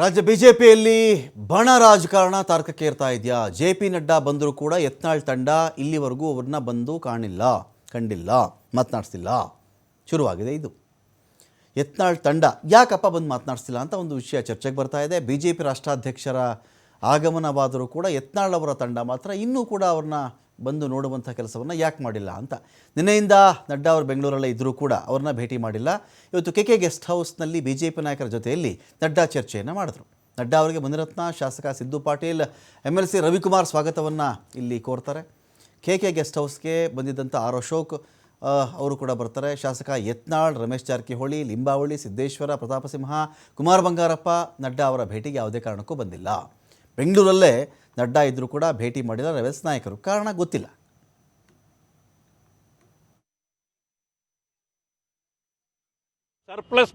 ರಾಜ್ಯ ಬಿಜೆಪಿಯಲ್ಲಿ ಬಣ ರಾಜಕಾರಣ ತಾರ್ಕಕ್ಕೆ ಇರ್ತಾ ಇದೆಯಾ? ಜೆ ಪಿ ನಡ್ಡಾ ಬಂದರೂ ಕೂಡ ಯತ್ನಾಳ್ ತಂಡ ಇಲ್ಲಿವರೆಗೂ ಅವ್ರನ್ನ ಬಂದು ಕಾಣಿಲ್ಲ ಕಂಡಿಲ್ಲ ಮಾತನಾಡಿಸ್ತಿಲ್ಲ ಶುರುವಾಗಿದೆ ಇದು. ಯತ್ನಾಳ್ ತಂಡ ಯಾಕಪ್ಪ ಬಂದು ಮಾತನಾಡಿಸ್ತಿಲ್ಲ ಅಂತ ಒಂದು ವಿಷಯ ಚರ್ಚೆಗೆ ಬರ್ತಾ ಇದೆ. ಬಿ ಜೆ ಪಿ ರಾಷ್ಟ್ರಾಧ್ಯಕ್ಷರ ಆಗಮನವಾದರೂ ಕೂಡ ಯತ್ನಾಳ್ ಅವರ ತಂಡ ಮಾತ್ರ ಇನ್ನೂ ಕೂಡ ಅವ್ರನ್ನ ಬಂದು ನೋಡುವಂಥ ಕೆಲಸವನ್ನು ಯಾಕೆ ಮಾಡಿಲ್ಲ ಅಂತ. ನಿನ್ನೆಯಿಂದ ನಡ್ಡಾ ಅವರು ಬೆಂಗಳೂರಲ್ಲೇ ಇದ್ದರೂ ಕೂಡ ಅವ್ರನ್ನ ಭೇಟಿ ಮಾಡಿಲ್ಲ. ಇವತ್ತು ಕೆ ಕೆ ಗೆಸ್ಟ್ ಹೌಸ್ನಲ್ಲಿ ಬಿ ಜೆ ಪಿ ನಾಯಕರ ಜೊತೆಯಲ್ಲಿ ನಡ್ಡಾ ಚರ್ಚೆಯನ್ನು ಮಾಡಿದ್ರು. ನಡ್ಡಾ ಅವರಿಗೆ ಮುನಿರತ್ನ, ಶಾಸಕ Siddu Patil M L C Ravikumar ಸ್ವಾಗತವನ್ನು ಇಲ್ಲಿ ಕೋರ್ತಾರೆ. ಕೆ ಕೆ ಗೆಸ್ಟ್ ಹೌಸ್ಗೆ ಬಂದಿದ್ದಂಥ ಆರ್ ಅಶೋಕ್ ಅವರು ಕೂಡ ಬರ್ತಾರೆ. ಶಾಸಕ ಯತ್ನಾಳ್, ರಮೇಶ್ ಜಾರಕಿಹೊಳಿ, ಲಿಂಬಾವಳಿ, ಸಿದ್ದೇಶ್ವರ, ಪ್ರತಾಪಸಿಂಹ, ಕುಮಾರ್ ಬಂಗಾರಪ್ಪ ನಡ್ಡಾ ಅವರ ಭೇಟಿಗೆ ಯಾವುದೇ ಕಾರಣಕ್ಕೂ ಬಂದಿಲ್ಲ. ಬೆಂಗಳೂರಲ್ಲೇ ನಡ್ಡಾ ಇದ್ದರೂ ಕೂಡ ಭೇಟಿ ಮಾಡಿಲ್ಲ ರವೇಸ್ ನಾಯಕರು. ಕಾರಣ ಗೊತ್ತಿಲ್ಲ. ಸರ್ಪ್ಲಸ್